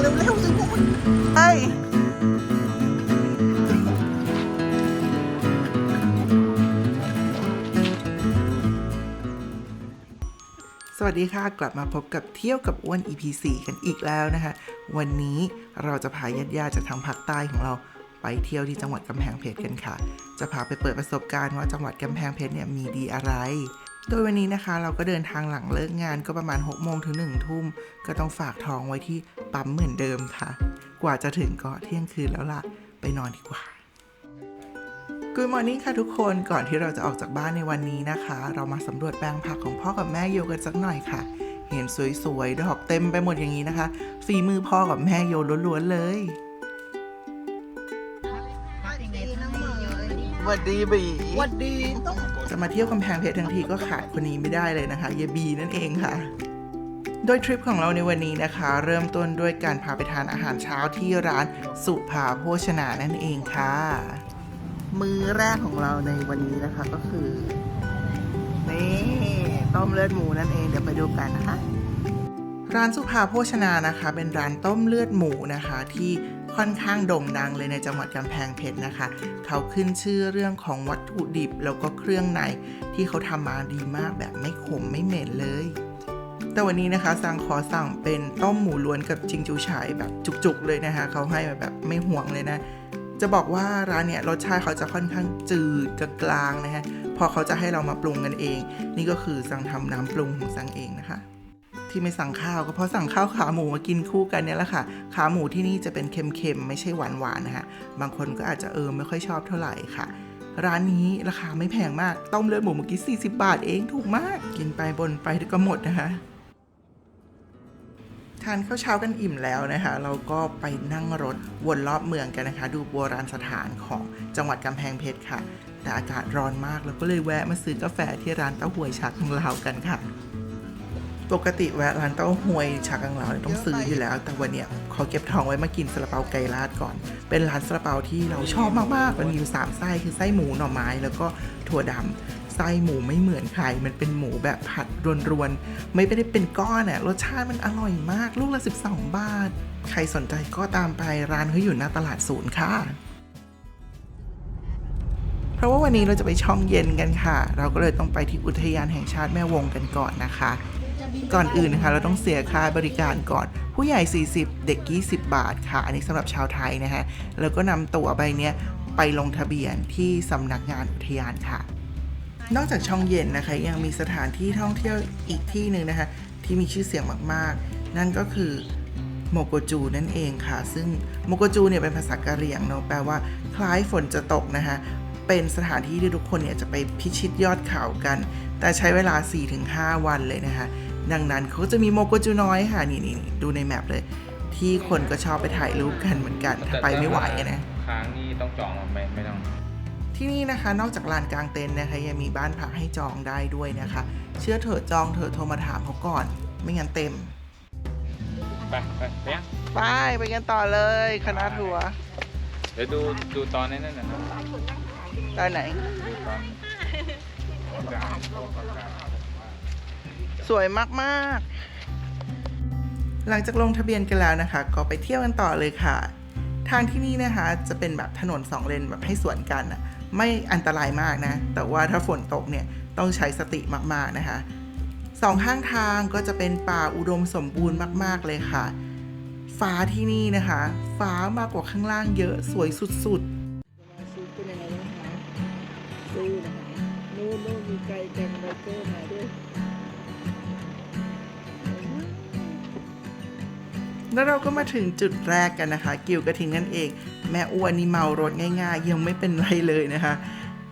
เร็วๆสิพวกมันไปสวัสดีค่ะ กลับมาพบกับเที่ยวกับอ้วน EP 4กันอีกแล้วนะคะ วันนี้เราจะพาญาติๆจากทางภาคใต้ของเราไปเที่ยวที่จังหวัดกำแพงเพชรกันค่ะ จะพาไปเปิดประสบการณ์ว่าจังหวัดกำแพงเพชรเนี่ยมีดีอะไร โดยวันนี้นะคะเราก็เดินทางหลังเลิกงานก็ประมาณ6โมงถึง1ทุ่ม ก็ต้องฝากท้องไว้ที่ปั๊มเหมือนเดิมค่ะ กว่าจะถึงก็เที่ยงคืนแล้วล่ะ ไปนอนดีกว่า Good morning ค่ะทุกคนก่อนที่เราจะออกจากบ้านในวันนี้นะคะ เรามาสำรวจแปลงผักของพ่อกับแม่โยกันสักหน่อยค่ะ เห็นสวยๆ ดอกเต็มไปหมดอย่างนี้นะคะ ฝีมือพ่อกับแม่โยล้วนๆเลย สวัสดีบีวันดีต้องจะมาเที่ยวกำแพงเพชรทั้งทีก็ขาดคนนี้ไม่ได้เลยนะคะเยบีนั่นเองค่ะ โดยทริปของเราในวันนี้นะคะ เริ่มต้นด้วยการพาไปทานอาหารเช้าที่ร้านสุภาโภชนานั่นเองค่ะ มื้อแรกของเราในวันนี้นะคะก็คือนี่ต้มเลือดหมูนั่นเองเดี๋ยวไปดูกันนะคะ ร้านสุภาโภชนานะคะ เป็นร้านต้มเลือดหมูนะคะที่ ค่อนข้างโด่งดังเลยในจังหวัดกำแพงเพชรนะคะ เขาขึ้นชื่อเรื่องของวัตถุดิบแล้วก็เครื่องในที่เขาทำมาดีมากแบบไม่ขมไม่เหม็นเลย แต่วันนี้นะคะสั่งขอสั่งเป็นต้มหมูล้วนกับจิงจูฉายแบบจุกๆเลยนะคะ เขาให้แบบไม่ห่วงเลยนะ จะบอกว่าร้านเนี่ยรสชาติเขาจะค่อนข้างจืดกกลางนะฮะ พอเขาจะให้เรามาปรุงกันเอง นี่ก็คือสั่งทำน้ำปรุงของสั่งเองนะคะ ที่ไม่สั่งข้าวก็เพราะสั่งข้าวขาหมูมากินคู่กันเนี่ยแหละค่ะ ขาหมูที่นี่จะเป็นเค็มๆไม่ใช่หวานๆนะฮะบางคนก็อาจจะเออไม่ค่อยชอบเท่าไหร่ค่ะ ร้านนี้ราคาไม่แพงมาก ต้มเลือดหมูเมื่อกี้ 40 บาทเองถูกมาก กินไปบนไปก็หมดนะคะทานข้าวเช้ากันอิ่มแล้วนะคะ เราก็ไปนั่งรถวนรอบเมืองกันนะคะ ดูโบราณสถานของจังหวัดกำแพงเพชรค่ะ แต่อากาศร้อนมากเราก็เลยแวะมาซื้อกาแฟที่ร้านเต้าหวยชักของเรากันค่ะ ปกติแวะร้านเต้าหวยชักของเราเนี่ยต้องซื้ออยู่แล้ว แต่วันเนี้ยขอเก็บทองไว้มากินซาลาเปาไก่ลาดก่อน เป็นร้านซาลาเปาที่เราชอบมากๆมันมีอยู่สามไส้คือไส้หมูหน่อไม้แล้วก็ถั่วดำไส้หมูไม่เหมือนใคร มันเป็นหมูแบบผัดรวนๆ ไม่ได้เป็นก้อนอะรสชาติมันอร่อยมาก ลูกละ 12 บาท ใครสนใจก็ตามไปร้านเขาอยู่หน้าตลาดศูนย์ค่ะ เพราะว่าวันนี้เราจะไปช่องเย็นกันค่ะ เราก็เลยต้องไปที่อุทยานแห่งชาติแม่วงกันก่อนนะคะ ก่อนอื่นนะคะเราต้องเสียค่าบริการก่อน ผู้ใหญ่ 40 เด็ก 20 บาทค่ะอันนี้สำหรับชาวไทยนะฮะแล้วก็นำตั๋วใบเนี้ยไปลงทะเบียนที่สำนักงานอุทยานค่ะ นอกจากช่องเย็นนะคะยังมีสถานที่ท่องเที่ยวอีกที่หนึ่งนะคะที่มีชื่อเสียงมากๆ นั่นก็คือโมโกจูนั่นเองค่ะ ซึ่งโมโกจูเนี่ยเป็นภาษากะเหรี่ยงเนาะแปลว่าคล้ายฝนจะตกนะคะเป็นสถานที่ที่ทุกคนเนี่ยจะไปพิชิตยอดเขากัน แต่ใช้เวลา 4-5 วันเลยนะคะ ดังนั้นเขาก็จะมีโมโกจูน้อยค่ะนี่นี่นี่ดูในแมปเลย ที่คนก็ชอบไปถ่ายรูปกันเหมือนกันถ้าไปไม่ไหวอะนะค้างนี่ต้องจองมาไม่ไม่ต้อง ที่นี่นะคะนอกจากลานกลางเต็นท์นะคะยังมีบ้านพักให้จองได้ด้วยนะคะ เชื่อเถอะจองเถอะโทรมาถามเขาก่อน ไม่งั้นเต็ม ไปไปไปยังไปไปกันต่อเลยคณะทัวร์เดี๋ยวดูดูตอนนั้นน่ะนะครับตอนไหนดูตอน สวยมากๆ หลังจากลงทะเบียนกันแล้วนะคะ ก็ไปเที่ยวกันต่อเลยค่ะ ทางที่นี่นะคะจะเป็นแบบถนนสองเลนแบบให้สวนกันอะไม่อันตรายมากนะ แต่ว่าถ้าฝนตกเนี่ยต้องใช้สติมากๆนะคะสองข้างทางก็จะเป็นป่าอุดมสมบูรณ์มาก ๆ เลยค่ะ ฟ้าที่นี่นะคะ ฟ้ามากกว่าข้างล่างเยอะสวยสุดๆซื้อเป็นยังไงนะคะซื้อนะคะนู่นนู่นมีไก่แกงไบเกอร์มาด้วย แล้วเราก็มาถึงจุดแรกกันนะคะ กิวกระทิงนั่นเอง แม่อ้วนนี่เมารถง่าย ๆ ยังไม่เป็นไรเลยนะคะ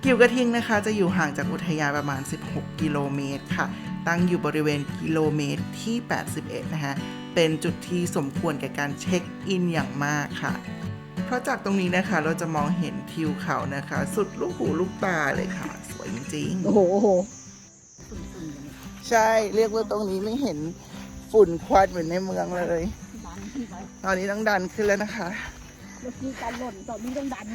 กิวกระทิงนะคะ จะอยู่ห่างจากอุทยานประมาณ 16 กิโลเมตรค่ะ ตั้งอยู่บริเวณกิโลเมตรที่ 81 นะคะ เป็นจุดที่สมควรแก่การเช็คอินอย่างมากค่ะ เพราะจากตรงนี้นะคะเราจะมองเห็นทิวเขานะคะ สุดลูกหูลูกตาเลยค่ะ สวยจริงๆโอ้โหโอ้โหใช่เรียกว่าตรงนี้ไม่เห็นฝุ่นควันเหมือนในเมืองเลยดันขึ้นไป ตอนนี้ต้องดันขึ้นแล้วนะคะเมื่อกี้การหล่นตอนนี้ต้องดัน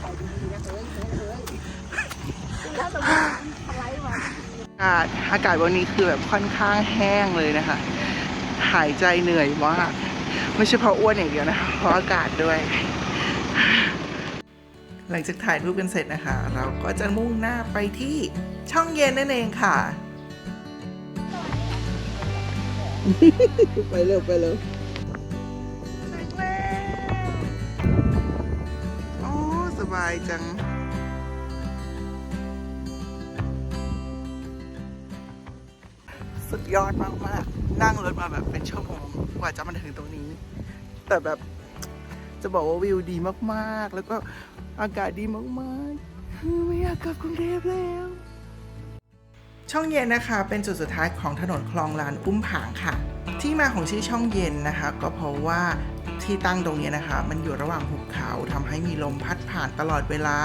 เอาดีๆนะเฮ้ยเฮ้ยเฮ้ยแล้วตรงนี้อะไรวะทอากาศอากาศวันนี้คือแบบค่อนข้างแห้งเลยนะคะ หายใจเหนื่อยมากไม่ใช่เพราะอ้วนอย่างเดียวนะคะเพราะอากาศด้วย หลังจากถ่ายรูปกันเสร็จนะคะ เราก็จะมุ่งหน้าไปที่ช่องเย็นนั่นเองค่ะ ไปเร็วไปเร็วถึงแล้วโอ้สบายจัง สุดยอดมากๆนั่งรถมาแบบเป็นชั่วโมงกว่าจะมาถึงตรงนี้ แต่แบบจะบอกว่าวิวดีมากๆ แล้วก็อากาศดีมากๆไม่อยากกลับกรุงเทพแล้ว ช่องเย็นนะคะ เป็นจุดสุดท้ายของถนนคลองลานอุ้มผางค่ะ ที่มาของชื่อช่องเย็นนะคะ ก็เพราะว่าที่ตั้งตรงนี้นะคะ มันอยู่ระหว่างหุบเขาทำให้มีลมพัดผ่านตลอดเวลา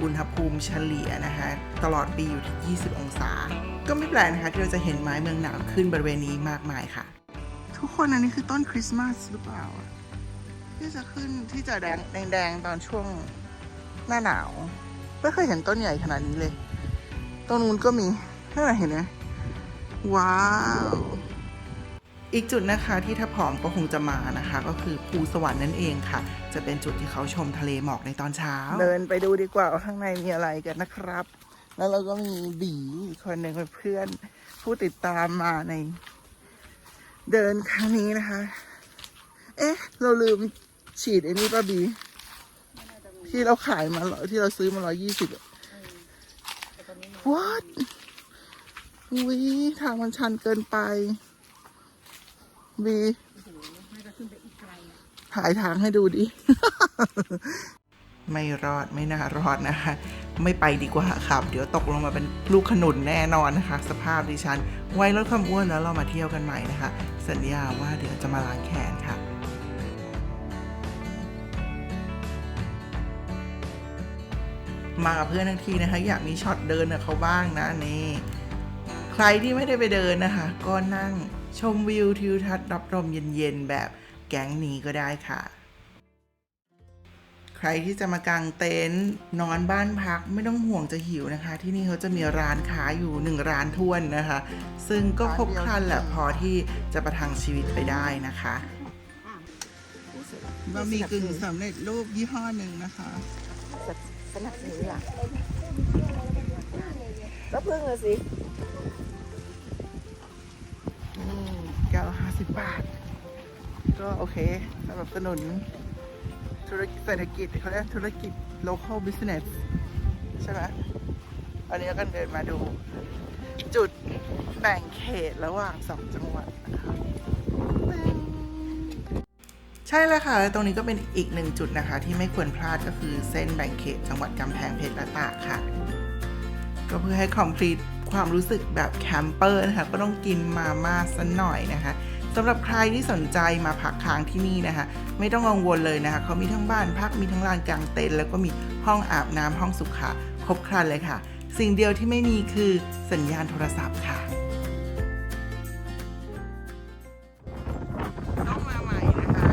อุณหภูมิเฉลี่ยนะคะ ตลอดปีอยู่ที่ 20 องศา ก็ไม่แปลกนะคะที่เราจะเห็นไม้เมืองหนาวขึ้นบริเวณนี้มากมายค่ะ ทุกคนอันนี้คือต้นคริสต์มาสหรือเปล่าที่จะขึ้นที่จะแดงแดงตอนช่วงหน้าหนาว ไม่เคยเห็นต้นใหญ่ขนาดนี้เลยตรงนู้นก็มี นั่นแหละเห็นไหมว้าว อีกจุดนะคะที่ถ้าผอมก็คงจะมานะคะ ก็คือภูสวรรค์นั่นเองค่ะ จะเป็นจุดที่เขาชมทะเลหมอกในตอนเช้า เดินไปดูดีกว่าว่าข้างในมีอะไรกันนะครับ แล้วเราก็มีบีอีกคนหนึ่งเป็นเพื่อนผู้ติดตามมาใน เดินครั้งนี้นะคะ เอ๊ะ เราลืมฉีดไอ้นี่ป้าบี ที่เราขายมาร้อยที่เราซื้อมาร้อยยี่สิบ what วิทางมันชันเกินไปวีถ่ายทางให้ดูดิ ไม่รอดไม่น่ารอดนะคะ ไม่ไปดีกว่าครับ เดี๋ยวตกลงมาเป็นลูกขนุนแน่นอนนะคะ สภาพดิฉัน ไว้ลดความอ้วนแล้วเรามาเที่ยวกันใหม่นะคะ สัญญาว่าเดี๋ยวจะมาล้างแขนค่ะมากับเพื่อนทั้งทีนะคะ อยากมีช็อตเดินกับเขาบ้างนะนี่ รที่ไม่ได้ไปเดินนะคะ ก็นั่งชมวิวทิวทัศน์รับลมเย็นๆ แบบแก๊งนี้ก็ได้ค่ะ ใครที่จะมากางเต็นท์นอนบ้านพักไม่ต้องห่วงจะหิวนะคะ ที่นี่เขาจะมีร้านค้าอยู่หนึ่งร้านท้วนนะคะ ซึ่งก็ครบครันแหละพอที่จะประทังชีวิตไปได้นะคะบะหมี่กึ่งสำเร็จรูปยี่ห้อหนึ่งนะคะสนับสนุนหลักแล้วพึ่งเลยสิ สิบบาท ก็โอเคสำหรับสนุนธุรกิจเศรษฐกิจเขาเรียกธุรกิจ local business ใช่ไหมอันนี้ก็เดินมาดู จุดแบ่งเขตระหว่างสองจังหวัดนะคะใช่แล้วค่ะและตรงนี้ก็เป็นอีกหนึ่งจุดนะคะ ที่ไม่ควรพลาดก็คือเส้นแบ่งเขตจังหวัดกำแพงเพชรและตากค่ะ ก็เพื่อให้ complete ความรู้สึกแบบแคมเปอร์นะคะ ก็ต้องกินมาม่าสักหน่อยนะคะ สำหรับใครที่สนใจมาพักค้างที่นี่นะคะ ไม่ต้องกังวลเลยนะคะเขามีทั้งบ้านพักมีทั้งลานกลางเต็นท์แล้วก็มีห้องอาบน้ำห้องสุขาครบครันเลยค่ะ สิ่งเดียวที่ไม่มีคือสัญญาณโทรศัพท์ค่ะต้องมาใหม่นะคะ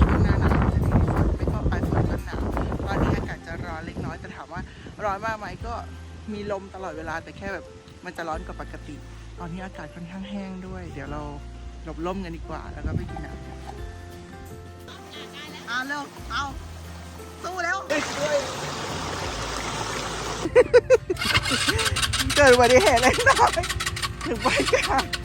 ช่วงหน้าหนาวจะดีที่สุดไม่ก็ปลายฝนต้นหนาวตอนนี้อากาศจะร้อนเล็กน้อยแต่ถามว่าร้อนมากไหมก็มีลมตลอดเวลาแต่แค่แบบมันจะร้อนกว่าปกติ ตอนนี้อากาศค่อนข้างแห้งด้วย เดี๋ยวเรา หลบล่มกันดีกว่า แล้วก็ไปกินน้ำกันเอาเร็ว เอา สู้แล้ว เกิดอุบัติเหตุเล็กน้อยถึงไปกัน